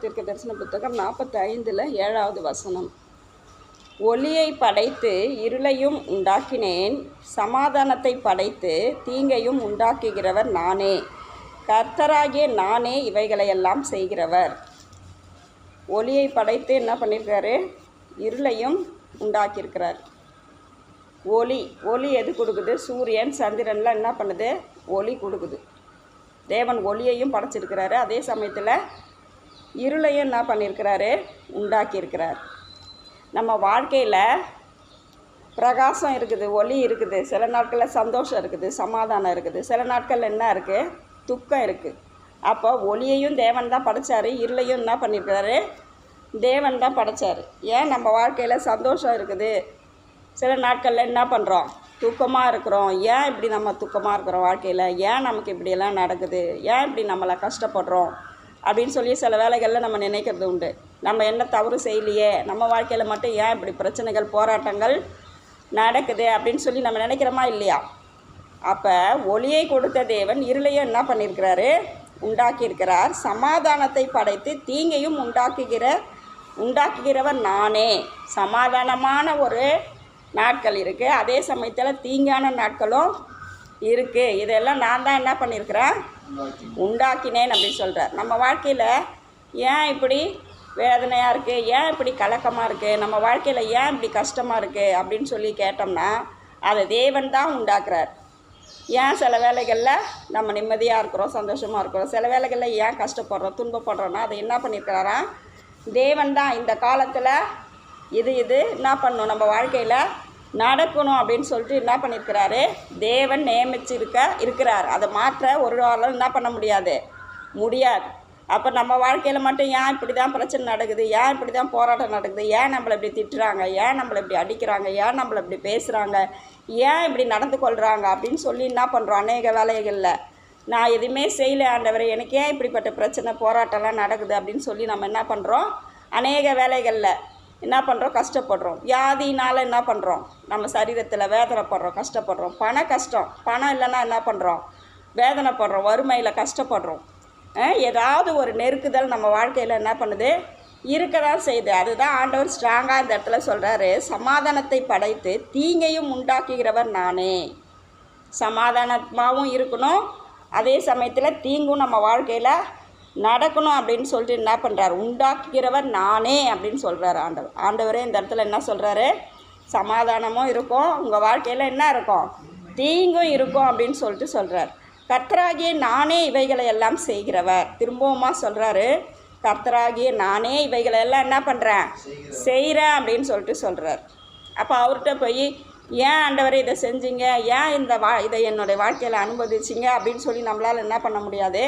தீர்க்க தரிசன புத்தகம் நாற்பத்தி ஐந்தில் ஏழாவது வசனம். ஒளியை படைத்து இருளையும் உண்டாக்கினேன். சமாதானத்தை படைத்து தீங்கையும் உண்டாக்குகிறவர் நானே. கர்த்தராகிய நானே இவைகளையெல்லாம் செய்கிறவர். ஒளியை படைத்து என்ன பண்ணியிருக்காரு இருளையும் உண்டாக்கியிருக்கிறார். ஒளி ஒளி எது கொடுக்குது? சூரியன் சந்திரன்லாம் என்ன பண்ணுது? ஒளி கொடுக்குது. தேவன் ஒளியையும் படைச்சிருக்கிறாரு. அதே சமயத்தில் இருளையும் என்ன பண்ணியிருக்கிறாரு? உண்டாக்கியிருக்கிறார். நம்ம வாழ்க்கையில் பிரகாசம் இருக்குது ஒளி இருக்குது சில நாட்களில் சந்தோஷம் இருக்குது சமாதானம் இருக்குது. சில நாட்களில் என்ன இருக்குது துக்கம் இருக்குது அப்போ ஒளியையும் தேவன் தான் படைச்சாரு இருளையும் என்ன பண்ணியிருக்கிறாரு? தேவன் தான் படைத்தார் ஏன் நம்ம வாழ்க்கையில் சந்தோஷம் இருக்குது? சில நாட்களில் என்ன பண்ணுறோம் தூக்கமாக இருக்கிறோம். ஏன் இப்படி நம்ம துக்கமாக இருக்கிறோம் வாழ்க்கையில்? ஏன் நமக்கு இப்படியெல்லாம் நடக்குது? ஏன் இப்படி நம்மளை கஷ்டப்படுறோம்? அப்படின்னு சொல்லி சில வேலைகளில் நம்ம நினைக்கிறது உண்டு. நம்ம என்ன தவறு செய்யலையே? நம்ம வாழ்க்கையில் மட்டும் ஏன் இப்படி பிரச்சனைகள் போராட்டங்கள் நடக்குது அப்படின்னு சொல்லி நம்ம நினைக்கிறோமா இல்லையா? அப்போ ஒளியை கொடுத்த தேவன் இருளையும் என்ன பண்ணியிருக்கிறாரு? உண்டாக்கியிருக்கிறார். சமாதானத்தை படைத்து தீங்கையும் உண்டாக்குகிற உண்டாக்குகிறவர் நானே. சமாதானமான ஒரு நாட்கள் இருக்குது அதே சமயத்தில் தீங்கான நாட்களும் இருக்குது இதெல்லாம் நான் தான் என்ன பண்ணியிருக்கிறேன் உண்டாக்கினேன். அப்படின்னு சொல்கிறார் நம்ம வாழ்க்கையில் ஏன் இப்படி வேதனையாக இருக்குது ஏன் இப்படி கலக்கமாக இருக்குது நம்ம வாழ்க்கையில் ஏன் இப்படி கஷ்டமாக இருக்குது அப்படின்னு சொல்லி கேட்டோம்னா அதை தேவன் தான் உண்டாக்குறார். ஏன் சில வேலைகளில் நம்ம நிம்மதியாக இருக்கிறோம் சந்தோஷமாக இருக்கிறோம்? சில வேலைகளில் ஏன் கஷ்டப்படுறோம் துன்பப்படுறோன்னா அதை என்ன பண்ணியிருக்கிறாரா தேவன் தான் இந்த காலத்தில் இது இது என்ன பண்ணணும் நம்ம வாழ்க்கையில் நடக்கணும் அப்படின்னு சொல்லிட்டு என்ன பண்ணியிருக்கிறாரு தேவன் நியமிச்சிருக்க இருக்கிறார். அதை மாற்ற ஒரு ஆளும் என்ன பண்ண முடியாது? முடியாது. அப்போ நம்ம வாழ்க்கையில் மட்டும் ஏன் இப்படி தான் பிரச்சனை நடக்குது? ஏன் இப்படி தான் போராட்டம் நடக்குது? ஏன் நம்மளை இப்படி திட்டுறாங்க? ஏன் நம்மளை இப்படி அடிக்கிறாங்க? ஏன் நம்மளை இப்படி பேசுகிறாங்க ஏன் இப்படி நடந்து கொள்கிறாங்க அப்படின்னு சொல்லி என்ன பண்ணுறோம் அநேக வேலைகளில். நான் எதுவுமே செய்யலை ஆண்டவர். எனக்கு ஏன் இப்படிப்பட்ட பிரச்சனை போராட்டம்லாம் நடக்குது அப்படின்னு சொல்லி நம்ம என்ன பண்ணுறோம் அநேக வேலைகளில். என்ன பண்ணுறோம் கஷ்டப்படுறோம். வியாதினால் என்ன பண்ணுறோம் நம்ம சரீரத்தில் வேதனைப்படுறோம் கஷ்டப்படுறோம். பண கஷ்டம். பணம் இல்லைன்னா என்ன பண்ணுறோம் வேதனைப்படுறோம். வறுமையில் கஷ்டப்படுறோம். ஏதாவது ஒரு நெருக்குதல் நம்ம வாழ்க்கையில் என்ன பண்ணுது? இருக்க தான் செய்யுது. அதுதான் ஆண்டவர் ஸ்ட்ராங்காக இந்த இடத்துல சொல்கிறாரு சமாதானத்தை படைத்து தீங்கையும் உண்டாக்குகிறவர் நானே. சமாதானமாகவும் இருக்கணும். அதே சமயத்தில் தீங்கும் நம்ம வாழ்க்கையில் நடக்கணும் அப்படின்னு சொல்லிட்டு என்ன பண்ணுறாரு உண்டாக்குகிறவர் நானே அப்படின்னு சொல்கிறாரு ஆண்டவர். ஆண்டவரே இந்த இடத்துல என்ன சொல்கிறாரு சமாதானமும் இருக்கும். உங்கள் வாழ்க்கையில் என்ன இருக்கும்? தீங்கும் இருக்கும் அப்படின்னு சொல்லிட்டு சொல்கிறார் கர்த்தராகிய நானே இவைகளை எல்லாம் செய்கிறவர். திரும்பவுமா சொல்கிறாரு கர்த்தராகிய நானே இவைகளை எல்லாம் என்ன பண்ணுறேன் செய்கிறேன் அப்படின்னு சொல்லிட்டு சொல்கிறார் அப்போ அவர்கிட்ட போய் ஏன் ஆண்டவரை இதை செஞ்சீங்க? ஏன் இந்த வா இதை என்னுடைய வாழ்க்கையில் அனுமதிச்சிங்க? அப்படின்னு சொல்லி நம்மளால் என்ன பண்ண முடியாது.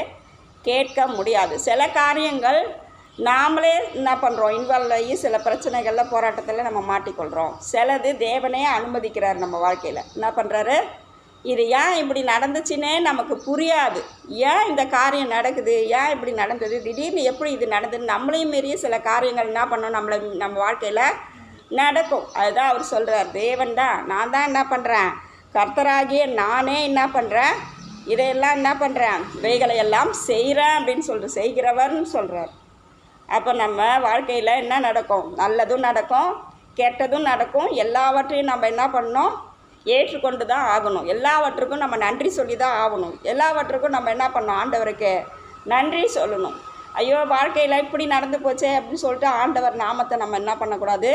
கேட்க முடியாது. சில காரியங்கள் நாமளே என்ன பண்ணுறோம் இன்வால்வ் ஆகி சில பிரச்சனைகளில் போராட்டத்தில் நம்ம மாட்டிக்கொள்கிறோம் சிலது தேவனே அனுமதிக்கிறார் நம்ம வாழ்க்கையில். என்ன பண்ணுறாரு இது ஏன் இப்படி நடந்துச்சுன்னே நமக்கு புரியாது. ஏன் இந்த காரியம் நடக்குது? ஏன் இப்படி நடந்தது? திடீர்னு எப்படி இது நடந்தது? நம்மளையும் மீறிய சில காரியங்கள் என்ன பண்ணோம்? நம்மளை நம்ம வாழ்க்கையில் நடக்கும். அதுதான் அவர் சொல்கிறார் தேவன் தான். நான் தான் என்ன பண்ணுறேன் கர்த்தராகிய நானே என்ன பண்ணுறேன் இதையெல்லாம் என்ன பண்ணுறேன் இவைகளை எல்லாம் செய்கிறேன் அப்படின்னு சொல்லிட்டு செய்கிறவர்னு சொல்கிறார் அப்போ நம்ம வாழ்க்கையில் என்ன நடக்கும்? நல்லதும் நடக்கும் கெட்டதும் நடக்கும். எல்லாவற்றையும் நம்ம என்ன பண்ணணும்? ஏற்றுக்கொண்டு தான் ஆகணும். எல்லாவற்றுக்கும் நம்ம நன்றி சொல்லி தான் ஆகணும். எல்லாவற்றுக்கும் நம்ம என்ன பண்ணணும்? ஆண்டவருக்கு நன்றி சொல்லணும். ஐயோ வாழ்க்கையில் இப்படி நடந்து போச்சே அப்படின்னு சொல்லிட்டு ஆண்டவர் நாமத்தை நம்ம என்ன பண்ணக்கூடாது?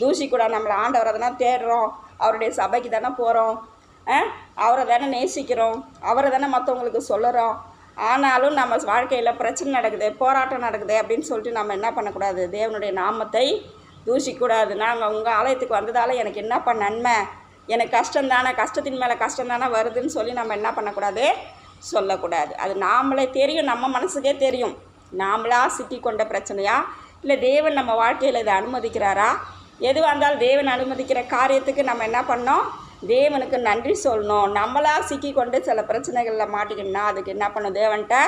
தூசிக்கூடாது. நம்மளை ஆண்டவரை தானே தேடுறோம். அவருடைய சபைக்கு தானே போகிறோம் அவரை தானே நேசிக்கிறோம். அவரை தானே மற்றவங்களுக்கு சொல்லுறோம். ஆனாலும் நம்ம வாழ்க்கையில் பிரச்சனை நடக்குது போராட்டம் நடக்குது அப்படின்னு சொல்லிட்டு நம்ம என்ன பண்ணக்கூடாது? தேவனுடைய நாமத்தை தூசிக்கூடாது நாங்கள் உங்கள் ஆலயத்துக்கு வந்ததால் எனக்கு என்னப்பா நன்மை? எனக்கு கஷ்டம் தானே கஷ்டத்தின் மேலே கஷ்டம் தானே வருதுன்னு சொல்லி நம்ம என்ன பண்ணக்கூடாது? சொல்லக்கூடாது. அது நாமளே தெரியும். நம்ம மனசுக்கே தெரியும். நாமளா சிக்கி கொண்ட பிரச்சனையா? இல்லை தேவன் நம்ம வாழ்க்கையில் இதை அனுமதிக்கிறாரா? எதுவாக இருந்தாலும் தேவன் அனுமதிக்கிற காரியத்துக்கு நம்ம என்ன பண்ணோம்? தேவனுக்கு நன்றி சொல்லணும். நம்மளாக சிக்கி கொண்டு சில பிரச்சனைகளில் மாட்டிக்கணும்னா அதுக்கு என்ன பண்ணும்? தேவன்கிட்ட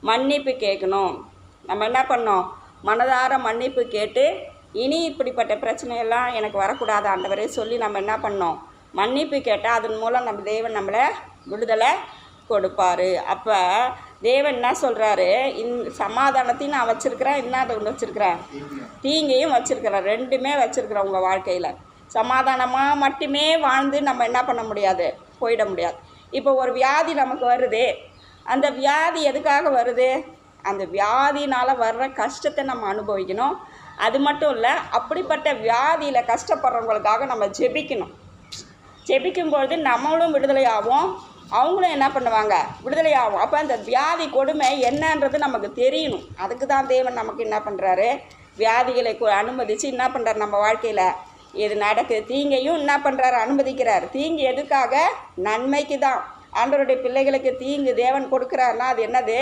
மன்னிப்பு கேட்கணும். நம்ம என்ன பண்ணோம்? மனதார மன்னிப்பு கேட்டு இனி இப்படிப்பட்ட பிரச்சனையெல்லாம் எனக்கு வரக்கூடாது ஆண்டவரே சொல்லி நம்ம என்ன பண்ணோம்? மன்னிப்பு கேட்டால் அதன் மூலம் நம்ம தேவன் நம்மளை விடுதலை கொடுப்பாரு. அப்போ தேவன் என்ன சொல்கிறாரு இன் சமாதானத்தையும் நான் வச்சுருக்கிறேன் என்ன வச்சுருக்கிறேன்? தீங்கையும் வச்சுருக்கிறேன். ரெண்டுமே வச்சுருக்கிறேன் உங்கள் வாழ்க்கையில். சமாதானமாக மட்டுமே வாழ்ந்து நம்ம என்ன பண்ண முடியாது? போயிட முடியாது. இப்போ ஒரு வியாதி நமக்கு வருது. அந்த வியாதி எதுக்காக வருது? அந்த வியாதினால் வர்ற கஷ்டத்தை நம்ம அனுபவிக்கணும். அது மட்டும் இல்லை அப்படிப்பட்ட வியாதியில் கஷ்டப்படுறவங்களுக்காக நம்ம ஜெபிக்கணும். ஜெபிக்கும்பொழுது நம்மளும் விடுதலை ஆகும் அவங்களும் என்ன பண்ணுவாங்க? விடுதலை ஆகும் அப்போ அந்த வியாதி கொடுமை என்னன்றது நமக்கு தெரியணும். அதுக்கு தான் தேவன் நமக்கு என்ன பண்ணுறாரு வியாதிகளை அனுமதித்து என்ன பண்ணுறாரு நம்ம வாழ்க்கையில்? இது நடக்குது தீங்கையும் என்ன பண்ணுறாரு அனுமதிக்கிறார். தீங்கு எதுக்காக? நன்மைக்கு தான் ஆண்டவருடைய பிள்ளைகளுக்கு தீங்கு தேவன் கொடுக்குறாருன்னா அது என்னது?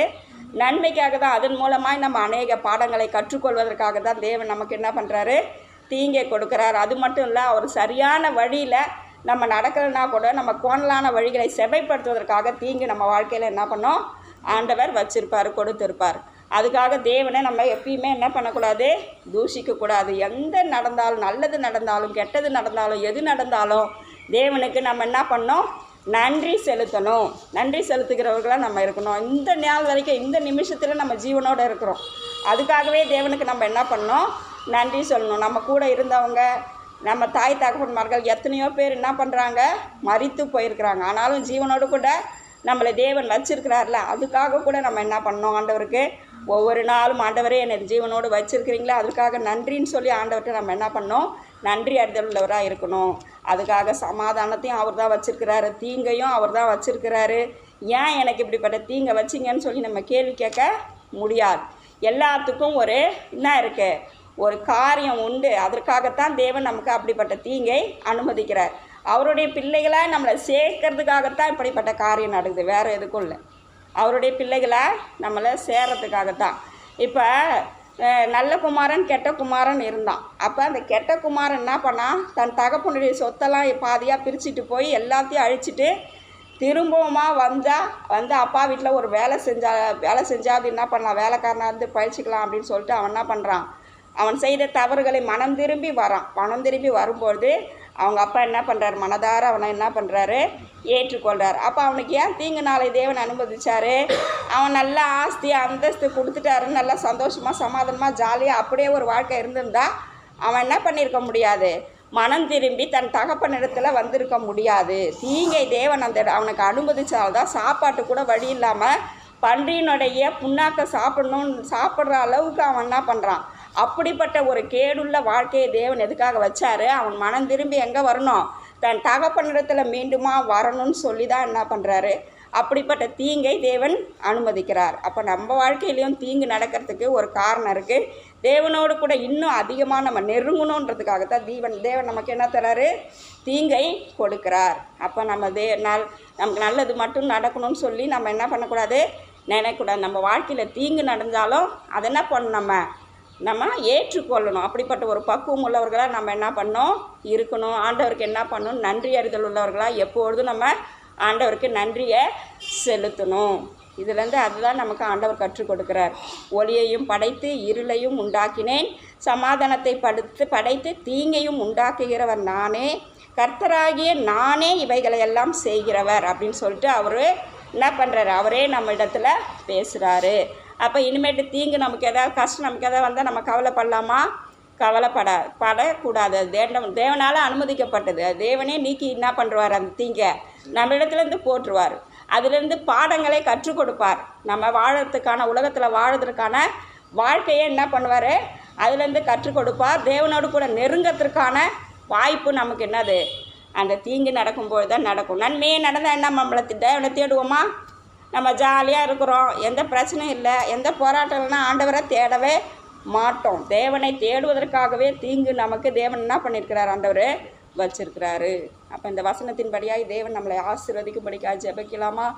நன்மைக்காக தான் அதன் மூலமாக நம்ம அநேக பாடங்களை கற்றுக்கொள்வதற்காக தான் தேவன் நமக்கு என்ன பண்ணுறாரு தீங்கை கொடுக்குறாரு. அது மட்டும் இல்லை அவர் சரியான வழியில் நம்ம நடக்கலைன்னா கூட நம்ம கோணலான வழிகளை செவைப்படுத்துவதற்காக தீங்கு நம்ம வாழ்க்கையில் என்ன பண்ணோம்? ஆண்டவர் வச்சிருப்பார் கொடுத்திருப்பார். அதுக்காக தேவனை நம்ம எப்பயுமே என்ன பண்ணக்கூடாது? தூஷிக்கக்கூடாது. எந்த நடந்தாலும் நல்லது நடந்தாலும் கெட்டது நடந்தாலும் எது நடந்தாலும் தேவனுக்கு நம்ம என்ன பண்ணோம் நன்றி செலுத்தணும். நன்றி செலுத்துகிறவர்களாக நம்ம இருக்கணும். இந்த நாள் வரைக்கும் இந்த நிமிஷத்தில் நம்ம ஜீவனோடு இருக்கிறோம். அதுக்காகவே தேவனுக்கு நம்ம என்ன பண்ணோம் நன்றி சொல்லணும். நம்ம கூட இருந்தவங்க நம்ம தாய் தகப்பன்மார்கள் எத்தனையோ பேர் என்ன பண்ணுறாங்க மறித்து போயிருக்கிறாங்க. ஆனாலும் ஜீவனோடு கூட நம்மளை தேவன் வச்சிருக்கிறார்ல அதுக்காக கூட நம்ம என்ன பண்ணோம் ஆண்டவருக்கு? ஒவ்வொரு நாளும் ஆண்டவரே என்னை ஜீவனோடு வச்சுருக்கிறீங்களா? அதுக்காக நன்றின்னு சொல்லி ஆண்டவர்கிட்ட நம்ம என்ன பண்ணோம் நன்றி அறிதல் உள்ளவராக இருக்கணும். அதுக்காக சமாதானத்தையும் அவர் தான் வச்சுருக்கிறாரு. தீங்கையும் அவர் தான் வச்சுருக்கிறாரு. ஏன் எனக்கு இப்படிப்பட்ட தீங்கை வச்சிங்கன்னு சொல்லி நம்ம கேள்வி கேட்க முடியாது. எல்லாத்துக்கும் ஒரு என்ன இருக்கு? ஒரு காரியம் உண்டு. அதற்காகத்தான் தேவன் நமக்கு அப்படிப்பட்ட தீங்கை அனுமதிக்கிறார். அவருடைய பிள்ளைகளாக நம்மளை சேர்க்கறதுக்காகத்தான் இப்படிப்பட்ட காரியம் நடக்குது. வேறு எதுக்கும் இல்லை. அவருடைய பிள்ளைகளை நம்மளை சேர்றதுக்காகத்தான். இப்போ நல்ல குமாரன் கெட்ட குமாரன் இருந்தான். அப்போ அந்த கெட்ட குமாரன் என்ன பண்ணான் தன் தகப்பனுடைய சொத்தெல்லாம் பாதியாக பிரிச்சுட்டு போய் எல்லாத்தையும் அழிச்சிட்டு திரும்பவுமா வந்தால் வந்து அப்பா வீட்டில் ஒரு வேலை செஞ்சா வேலை செஞ்சால் அது என்ன பண்ணலாம் வேலைக்காரனாக இருந்து பழிச்சிக்கலாம் அப்படின்னு சொல்லிட்டு அவன் என்ன பண்ணுறான் அவன் செய்த தவறுகளை மனம் திரும்பி வரான். மனம் திரும்பி வரும்பொழுது அவங்க அப்பா என்ன பண்ணுறாரு மனதார அவனை என்ன பண்ணுறாரு ஏற்றுக்கொள்கிறார் அப்போ அவனுக்கு ஏன் தீங்கு நாளை தேவன் அனுமதிச்சாரு? அவன் நல்ல ஆஸ்தி அந்தஸ்து கொடுத்துட்டாரு நல்லா சந்தோஷமாக சமாதானமாக ஜாலியாக அப்படியே ஒரு வாழ்க்கை இருந்திருந்தா அவன் என்ன பண்ணியிருக்க முடியாது? மனம் திரும்பி தன் தகப்பனிடத்தில் வந்திருக்க முடியாது. தீங்கை தேவன் அந்த அவனுக்கு அனுமதிச்சால்தான் சாப்பாட்டு கூட வழி இல்லாமல் பன்றியினுடைய புண்ணாக்க சாப்பிடணும்னு சாப்பிட்ற அளவுக்கு அவன் என்ன பண்ணுறான் அப்படிப்பட்ட ஒரு கேடுள்ள வாழ்க்கையை தேவன் எதுக்காக வச்சாரு? அவன் மனம் திரும்பி எங்கே வரணும்? தன் தகப்பனிடத்தில் மீண்டுமா வரணும்னு சொல்லி தான் என்ன பண்ணுறாரு அப்படிப்பட்ட தீங்கை தேவன் அனுமதிக்கிறார். அப்போ நம்ம வாழ்க்கையிலையும் தீங்கு நடக்கிறதுக்கு ஒரு காரணம் இருக்குது தேவனோடு கூட இன்னும் அதிகமாக நம்ம நெருங்கணுன்றதுக்காக தான் தீவன் தேவன் நமக்கு என்ன தராரு? தீங்கை கொடுக்கிறார். அப்போ நம்ம தே நல் நமக்கு நல்லது மட்டும் நடக்கணும்னு சொல்லி நம்ம என்ன பண்ணக்கூடாது? நினைக்கக்கூடாது நம்ம வாழ்க்கையில் தீங்கு நடந்தாலும் அதை என்ன பண்ணணும் நம்ம? நம்ம ஏற்றுக்கொள்ளணும். அப்படிப்பட்ட ஒரு பக்குவம் உள்ளவர்களாக நம்ம என்ன பண்ணோம்? இருக்கணும். ஆண்டவருக்கு என்ன பண்ணணும்? நன்றி அறிதல் உள்ளவர்களாக எப்பொழுதும் நம்ம ஆண்டவருக்கு நன்றியை செலுத்தணும். இதுலேருந்து அதுதான் நமக்கு ஆண்டவர் கற்றுக் கொடுக்கிறார். ஒளியையும் படைத்து இருளையும் உண்டாக்கினேன். சமாதானத்தை படுத்து படைத்து தீங்கையும் உண்டாக்குகிறவர் நானே. கர்த்தராகிய நானே இவைகளை எல்லாம் செய்கிறவர் அப்படின்னு சொல்லிட்டு அவர் என்ன பண்ணுறாரு அவரே நம்ம இடத்துல பேசுகிறாரு அப்போ இனிமேட்டு தீங்கு நமக்கு ஏதாவது கஷ்டம் நமக்கு ஏதாவது வந்தால் நம்ம கவலைப்படலாமா? கவலைப்பட படக்கூடாது. அது தேவன் தேவனால் அனுமதிக்கப்பட்டது. தேவனே நீக்கி என்ன பண்ணுவார் அந்த தீங்கை? நம்மளிடத்துலேருந்து போட்டுருவார் அதுலேருந்து பாடங்களை கற்றுக் கொடுப்பார். நம்ம வாழறதுக்கான உலகத்தில் வாழறதுக்கான வாழ்க்கையை என்ன பண்ணுவார்? அதுலேருந்து கற்றுக் கொடுப்பார். தேவனோடு கூட நெருங்கத்திற்கான வாய்ப்பு நமக்கு என்னது? அந்த தீங்கு நடக்கும்போது தான் நடக்கும். நன்மையே நடந்தால் என்ன? நம்மளை தேவனை தேடுவோமா? நம்ம ஜாலியாக இருக்கிறோம். எந்த பிரச்சனையும் இல்லை. எந்த போராட்டம் இல்லைன்னா ஆண்டவரை தேடவே மாட்டோம். தேவனை தேடுவதற்காகவே தீங்கு நமக்கு தேவன் என்ன பண்ணியிருக்கிறார்? ஆண்டவர் வச்சிருக்கிறாரு. அப்போ இந்த வசனத்தின்படியாக தேவன் நம்மளை ஆசீர்வதிக்கும்படிக்காக ஜெபிக்கலாமா?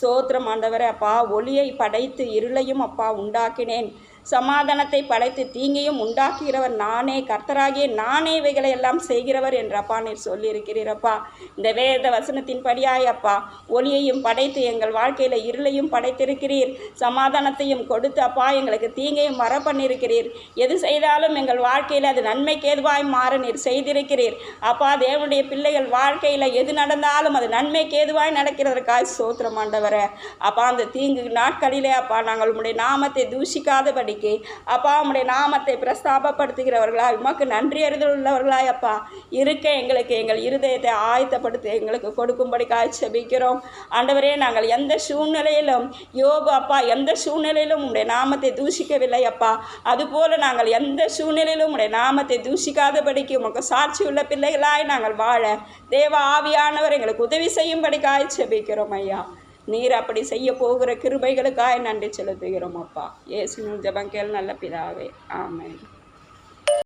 சோத்திரம் ஆண்டவரே அப்பா ஒளியை படைத்து இருளையும் அப்பா உண்டாக்கினேன். சமாதானத்தை படைத்து தீங்கையும் உண்டாக்குகிறவர் நானே கர்த்தராகிய நானே இவைகளை எல்லாம் செய்கிறவர் என்று அப்பா நீர் சொல்லியிருக்கிறீரப்பா. இந்த வேத வசனத்தின் படியாயப்பா ஒளியையும் படைத்து எங்கள் வாழ்க்கையில் இருளையும் படைத்திருக்கிறீர். சமாதானத்தையும் கொடுத்து அப்பா எங்களுக்கு தீங்கையும் வர பண்ணியிருக்கிறீர் எது செய்தாலும் எங்கள் வாழ்க்கையில் அது நன்மைக்கு ஏதுவாய் மாற நீர் செய்திருக்கிறீர். அப்பா தேவனுடைய பிள்ளைகள் வாழ்க்கையில் எது நடந்தாலும் அது நன்மைக்கு ஏதுவாய் நடக்கிறதற்காக சோத்திரம் ஆண்டவரே. அப்பா அந்த தீங்கு நாட்களிலே அப்பா நாங்கள் உங்களுடைய நாமத்தை தூஷிக்காதபடிக்கு அப்பா உம்முடைய நாமத்தை பிரஸ்தாபப்படுத்துகிறவர்களாய் உமக்கு நன்றி அறிதல் உள்ளவர்களாய் அப்பா. இருக்க எங்களுக்கு எங்கள் இருதயத்தை ஆயத்தப்படுத்தி எங்களுக்கு கொடுக்கும்படி செபிக்கிறோம். ஆண்டவரே நாங்கள் எந்த சூழ்நிலையிலும் யோபு அப்பா எந்த சூழ்நிலையிலும் உம்முடைய நாமத்தை தூஷிக்கவில்லை அப்பா. அதுபோல நாங்கள் எந்த சூழ்நிலையிலும் உடைய நாமத்தை தூஷிக்காதபடிக்கு உமக்கு சாட்சி உள்ள பிள்ளைகளாய் நாங்கள் வாழ தேவ ஆவியானவர் எங்களுக்கு உதவி செய்யும்படி காய்ச்சபிக்கிறோம் ஐயா. நீர் அப்படி செய்ய போகிற கிருபைகளுக்காக நன்றி செலுத்துகிறோம் அப்பா. ஏசு ஜபங்கேல் நல்ல பிதாவே. ஆமாம்